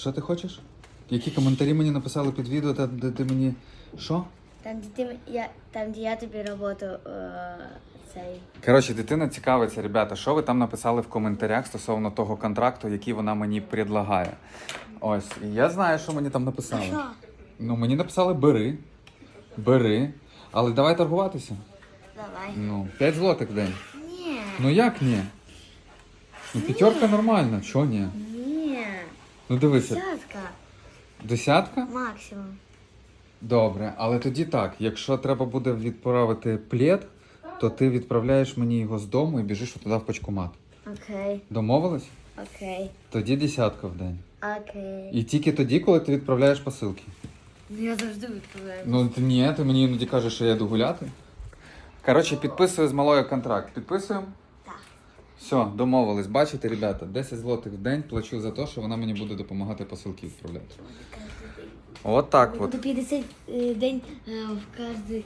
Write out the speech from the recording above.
Що ти хочеш? Які коментарі мені написали під відео, та де ти мені. Що? Там, де, ти, я, там, де я тобі роботу е, цей. Коротше, дитина цікавиться, ребята, що ви там написали в коментарях стосовно того контракту, який вона мені предлагає. Ось, і я знаю, що мені там написали. Що? Ну, мені написали бери, бери, але давай торгуватися. Давай. Ну, 5 злотих в день. Ні. Ну як ні? Ну, п'ятерка нормальна, чого ні? Ні. Ну дивися, Десятка. десятка? Максимум. Добре, але тоді так, якщо треба буде відправити плед, то ти відправляєш мені його з дому і біжиш туди в почкомат. Окей. Домовились? Окей. Тоді десятка в день. Окей. І тільки тоді, коли ти відправляєш посилки. Ну, Я завжди відповідаю. Ну ти ні, ти мені іноді кажеш, що я йду гуляти. Коротше, підписую з малою контракт. Підписуємо? Все, домовились. Бачите, ребята, 10 злотих в день плачу за те, що вона мені буде допомагати посилки відправляти. От так от. Буду 50 е, день е, в кожний